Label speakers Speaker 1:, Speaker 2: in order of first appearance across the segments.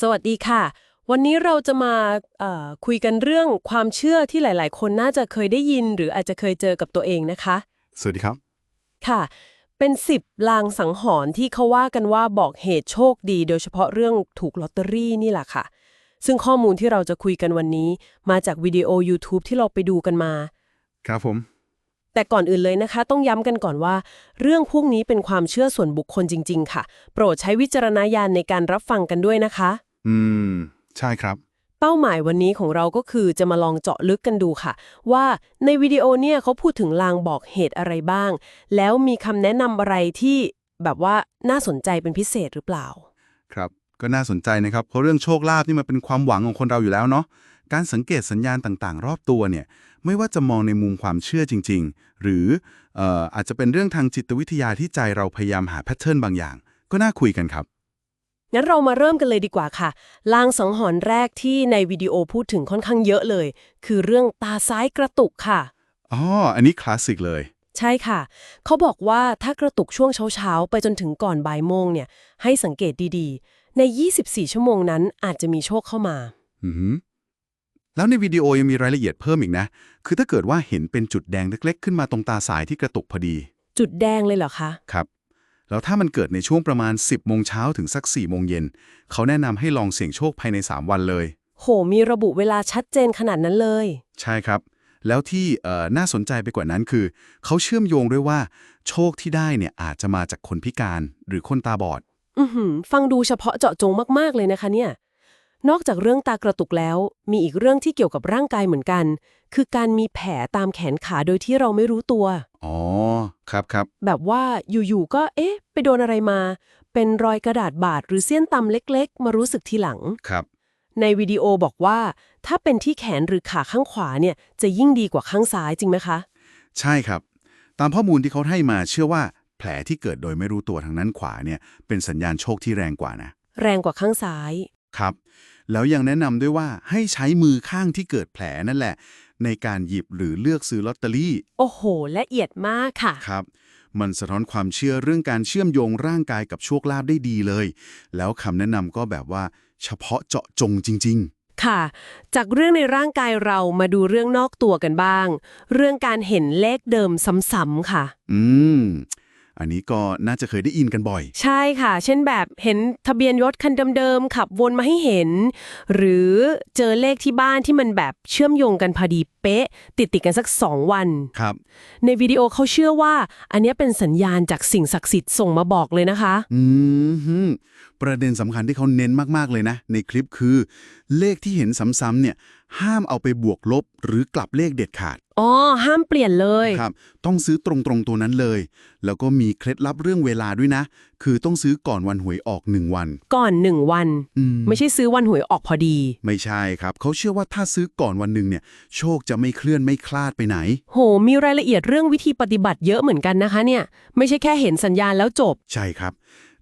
Speaker 1: สวัสดีค่ะ วันนี้เราจะมาเอ่อคุยกันเรื่องความเชื่อที่หลาย ๆ คนน่าจะเคยได้ยิน หรืออาจจะเคยเจอกับตัวเองนะคะ
Speaker 2: สวัสดีครับ
Speaker 1: ค่ะ เป็นสิบลางสังหรณ์ที่เขาว่ากันว่าบอกเหตุโชคดี โดยเฉพาะเรื่องถูกลอตเตอรี่นี่แหละค่ะ ซึ่งข้อมูลที่เราจะคุยกันวันนี้ มาจากวิดีโอ YouTube ที่เราไปดูกันมา
Speaker 2: ครับผม
Speaker 1: แต่ก่อนอื่นเลยนะคะ ต้องย้ำกันก่อนว่า เรื่องพวกนี้เป็นความเชื่อส่วนบุคคลจริง ๆ ค่ะ โปรดใช้วิจารณญาณในการรับฟังกันด้วยนะคะ
Speaker 2: อืม ใช่ครับ
Speaker 1: เป้าหมายวันนี้ของเราก็คือจะมาลองเจาะลึกกันดูค่ะ ว่าในวิดีโอเนี่ยเขาพูดถึงลางบอกเหตุอะไรบ้าง แล้วมีคำแนะนำอะไรที่แบบว่าน่าสนใจเป็นพิเศษหรือเปล่า
Speaker 2: ครับ ก็น่าสนใจนะครับ เพราะเรื่องโชคลาภนี่มันเป็นความหวังของคนเราอยู่แล้วเนาะ การสังเกตสัญญาณต่างๆ รอบตัวเนี่ย ไม่ว่าจะมองในมุมความเชื่อจริง ๆ หรือเอ่ออาจจะเป็นเรื่องทางจิตวิทยาที่ใจเราพยายามหาแพทเทิร์นบางอย่าง ก็น่าคุยกันครับ
Speaker 1: งั้นเรามาเริ่มกันเลยดีกว่าค่ะลางสังหรณ์แรกที่ในวิดีโอพูดถึงค่อนข้างเยอะเลย คือเรื่องตาซ้ายกระตุกค่ะ
Speaker 2: อ๋ออันนี้คลาสสิกเลย
Speaker 1: ใช่ค่ะ เขาบอกว่าถ้ากระตุกช่วงเช้าๆ ไปจนถึงก่อนบ่ายโมงเนี่ย ให้สังเกตดีๆ ใน 24 ชั่วโมงนั้นอาจจะมีโชคเข้ามา
Speaker 2: อือหือแล้วในวิดีโอยังมีรายละเอียดเพิ่มอีกนะ คือถ้าเกิดว่าเห็นเป็นจุดแดงเล็กๆ ขึ้นมาตรงตาสายที่กระตุกพอดี
Speaker 1: จุดแดงเลยเหรอคะ
Speaker 2: ครับ แล้วถ้ามันเกิดในช่วงประมาณ 10โมงเช้าถึงสัก4โมงเย็นเขาแนะนำให้ลองเสี่ยงโชคภายใน 3 วันเลย
Speaker 1: โห มีระบุเวลาชัดเจนขนาดนั้นเลย
Speaker 2: ใช่ครับ แล้วที่เอ่อน่าสนใจไปกว่านั้นคือ เขาเชื่อมโยงด้วยว่า โชคที่ได้เนี่ยอาจจะมาจากคนพิการหรือคนตาบอด
Speaker 1: อือหือฟังดูเฉพาะเจาะจงมากๆเลยนะคะเนี่ย นอกจากเรื่องตากระตุกแล้ว มีอีกเรื่องที่เกี่ยวกับร่างกายเหมือนกัน คือการมีแผลตามแขนขาโดยที่เราไม่รู้ตัว
Speaker 2: อ๋อ ครับครับ
Speaker 1: แบบว่าอยู่ๆก็เอ๊ะ ไปโดนอะไรมา เป็นรอยกระดาษบาดหรือเสี้ยนตำเล็กๆ มารู้สึกทีหลัง
Speaker 2: ครับ
Speaker 1: ในวิดีโอบอกว่า ถ้าเป็นที่แขนหรือขาข้างขวาเนี่ย จะยิ่งดีกว่าข้างซ้ายจริงไหมคะ
Speaker 2: ใช่ครับ ตามข้อมูลที่เขาให้มาเชื่อว่าแผลที่เกิดโดยไม่รู้ตัวทางนั้นขวาเนี่ย เป็นสัญญาณโชคที่แรงกว่านะ
Speaker 1: แรงกว่าข้างซ้าย
Speaker 2: ครับ แล้วยังแนะนำด้วยว่าให้ใช้มือข้างที่เกิดแผลนั่นแหละ ในการหยิบหรือเลือกซื้อลอตเตอรี่
Speaker 1: โอ้โห ละเอียดมากค่ะ
Speaker 2: ครับ มันสะท้อนความเชื่อเรื่องการเชื่อมโยงร่างกายกับโชคลาภได้ดีเลย แล้วคำแนะนำก็แบบว่าเฉพาะเจาะจงจริง
Speaker 1: ค่ะ จากเรื่องในร่างกายเรามาดูเรื่องนอกตัวกันบ้าง เรื่องการเห็นเลขเดิมซ้ำๆค่ะ
Speaker 2: ๆอืม อันนี้ก็น่าจะเคยได้ยินกันบ่อย
Speaker 1: ใช่ค่ะ เช่นแบบเห็นทะเบียนรถคันเดิมๆขับวนมาให้เห็น หรือเจอเลขที่บ้านที่มันแบบเชื่อมโยงกันพอดีเป๊ะ ติดติดๆกันสักสองวัน
Speaker 2: ครับ
Speaker 1: ในวิดีโอเขาเชื่อว่า อันเนี้ยเป็นสัญญาณจากสิ่งศักดิ์สิทธิ์ส่งมาบอกเลยนะคะ
Speaker 2: อืมฮึประเด็นสำคัญที่เขาเน้นมากๆเลยนะ ในคลิปคือ เลขที่เห็นซ้ำๆเนี่ย ห้ามเอาไปบวกลบหรือกลับเลขเด็ดขาด
Speaker 1: อ๋อ ห้ามเปลี่ยนเลย
Speaker 2: ครับ ต้องซื้อตรงๆตัวนั้นเลย แล้วก็มีเคล็ดลับเรื่องเวลาด้วยนะ คือต้องซื้อก่อนวันหวยออกหนึ่งวัน
Speaker 1: ก่อนหนึ่งวัน
Speaker 2: อืม
Speaker 1: ไม่ใช่ซื้อวันหวยออกพอดี
Speaker 2: ไม่ใช่ครับ เขาเชื่อว่าถ้าซื้อก่อนวันหนึ่งเนี่ย โชคจะไม่เคลื่อนไม่คลาดไปไหน
Speaker 1: โห มีรายละเอียดเรื่องวิธีปฏิบัติเยอะเหมือนกันนะคะเนี่ย ไม่ใช่แค่เห็นสัญญาณแล้วจบ
Speaker 2: ใช่ครับ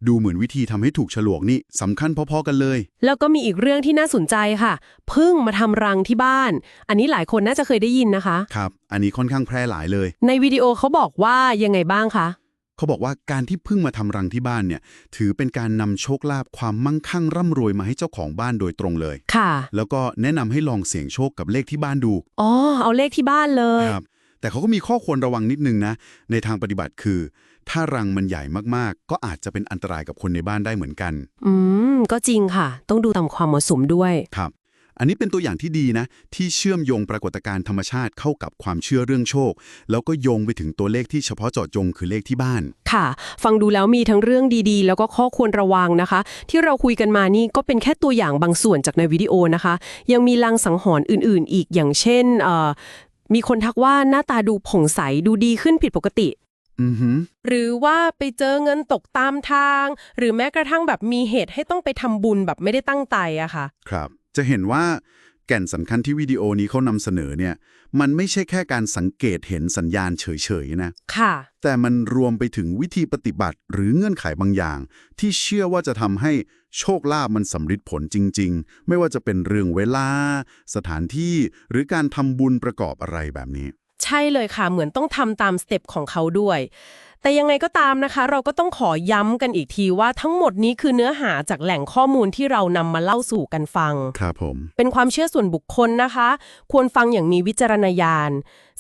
Speaker 2: ดูเหมือนวิธีทำให้ถูกฉลวกนี่สำคัญพอๆกันเลย
Speaker 1: แล้วก็มีอีกเรื่องที่น่าสนใจค่ะพึ่งมาทำรังที่บ้าน อันนี้หลายคนน่าจะเคยได้ยินนะคะ
Speaker 2: ครับ อันนี้ค่อนข้างแพร่หลายเลย
Speaker 1: ในวิดีโอเขาบอกว่ายังไงบ้างคะ
Speaker 2: เขาบอกว่าการที่พึ่งมาทำรังที่บ้านเนี่ย ถือเป็นการนำโชคลาภความมั่งคั่งร่ำรวยมาให้เจ้าของบ้านโดยตรงเลย
Speaker 1: ค่ะ
Speaker 2: แล้วก็แนะนำให้ลองเสี่ยงโชคกับเลขที่บ้านดู
Speaker 1: อ๋อ เอาเลขที่บ้านเลย
Speaker 2: ครับ แต่เขาก็มีข้อควรระวังนิดนึงนะ ในทางปฏิบัติคือ ถ้ารังมันใหญ่มากๆ ก็อาจจะเป็นอันตรายกับคนในบ้านได้เหมือนกัน
Speaker 1: อืม ก็จริงค่ะ ต้องดูตามความเหมาะสมด้วย
Speaker 2: ครับ อันนี้เป็นตัวอย่างที่ดีนะ ที่เชื่อมโยงปรากฏการณ์ธรรมชาติเข้ากับความเชื่อเรื่องโชค แล้วก็โยงไปถึงตัวเลขที่เฉพาะเจาะจงคือเลขที่บ้าน
Speaker 1: ค่ะ ฟังดูแล้วมีทั้งเรื่องดีๆ แล้วก็ข้อควรระวังนะคะ ที่เราคุยกันมานี่ก็เป็นแค่ตัวอย่างบางส่วนจากในวิดีโอนะคะ ยังมีลางสังหรณ์อื่น ๆ อีกอย่างเช่นเอ่อ มีคนทักว่าหน้าตาดูผ่องใสดูดีขึ้นผิดปกติ
Speaker 2: อือหือ
Speaker 1: หรือว่าไปเจอเงินตกตามทาง หรือแม้กระทั่งแบบมีเหตุให้ต้องไปทำบุญแบบไม่ได้ตั้งใจอะค่ะ
Speaker 2: ครับ จะเห็นว่า แก่นสำคัญที่วิดีโอนี้เขานำเสนอเนี่ย มันไม่ใช่แค่การสังเกตเห็นสัญญาณเฉยๆนะ
Speaker 1: ค่ะ
Speaker 2: แต่มันรวมไปถึงวิธีปฏิบัติหรือเงื่อนไขบางอย่าง ที่เชื่อว่าจะทำให้โชคลาภมันสำฤทธิ์ผลจริง ๆ ไม่ว่าจะเป็นเรื่องเวลา สถานที่หรือการทำบุญประกอบอะไรแบบนี้
Speaker 1: ใช่เลยค่ะ เหมือนต้องทำตามสเต็ปของเขาด้วย แต่ยังไงก็ตามนะคะ เราก็ต้องขอย้ำกันอีกทีว่าทั้งหมดนี้คือเนื้อหาจากแหล่งข้อมูลที่เรานำมาเล่าสู่กันฟัง
Speaker 2: ครับผม
Speaker 1: เป็นความเชื่อส่วนบุคคลนะคะ ควรฟังอย่างมีวิจารณญาณ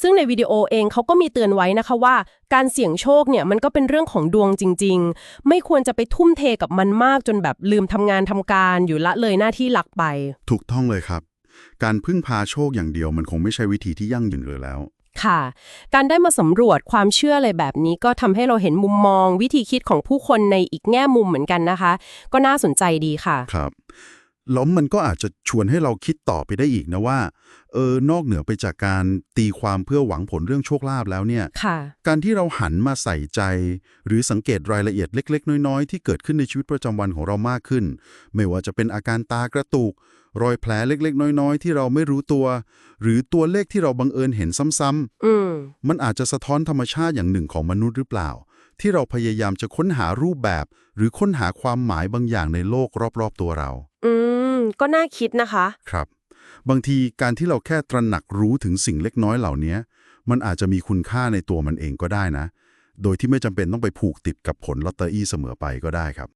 Speaker 1: ซึ่งในวิดีโอเองเขาก็มีเตือนไว้นะคะว่า การเสี่ยงโชคเนี่ยมันก็เป็นเรื่องของดวงจริง ๆ ไม่ควรจะไปทุ่มเทกับมันมากจนแบบลืมทำงานทำการอยู่ละเลยหน้าที่หลักไป
Speaker 2: ถูกต้องเลยครับ การพึ่งพาโชคอย่างเดียวมันคงไม่ใช่วิธีที่ยั่งยืนเลยแล้ว
Speaker 1: ค่ะ การได้มาสำรวจความเชื่ออะไรแบบนี้ก็ทำให้เราเห็นมุมมองวิธีคิดของผู้คนในอีกแง่มุมเหมือนกันนะคะ ก็น่าสนใจดีค่ะ
Speaker 2: ครับแล้วมันก็อาจจะชวนให้เราคิดต่อไปได้อีกนะว่าเออนอกเหนือไปจากการตีความเพื่อหวังผลเรื่องโชคลาภแล้วเนี่ย
Speaker 1: ค่ะ
Speaker 2: การที่เราหันมาใส่ใจ หรือสังเกตรายละเอียดเล็ก ๆ น้อย ๆ ที่เกิดขึ้นในชีวิตประจำวันของเรามากขึ้น ไม่ว่าจะเป็นอาการตากระตุก รอยแผลเล็กๆ น้อยๆ ที่เราไม่รู้ตัว หรือตัวเลขที่เราบังเอิญเห็นซ้ำ
Speaker 1: อืม
Speaker 2: ๆมันอาจจะสะท้อนธรรมชาติอย่างหนึ่งของมนุษย์หรือเปล่า ที่เราพยายามจะค้นหารูปแบบ หรือค้นหาความหมายบางอย่างในโลกรอบๆตัวเรา
Speaker 1: อืม ก็น่าคิดนะคะ
Speaker 2: ครับ บางทีการที่เราแค่ตระหนักรู้ถึงสิ่งเล็กน้อยเหล่านี้มันอาจจะมีคุณค่าในตัวมันเองก็ได้นะ โดยที่ไม่จำเป็นต้องไปผูกติดกับผลลอตเตอรี่เสมอไปก็ได้ครับ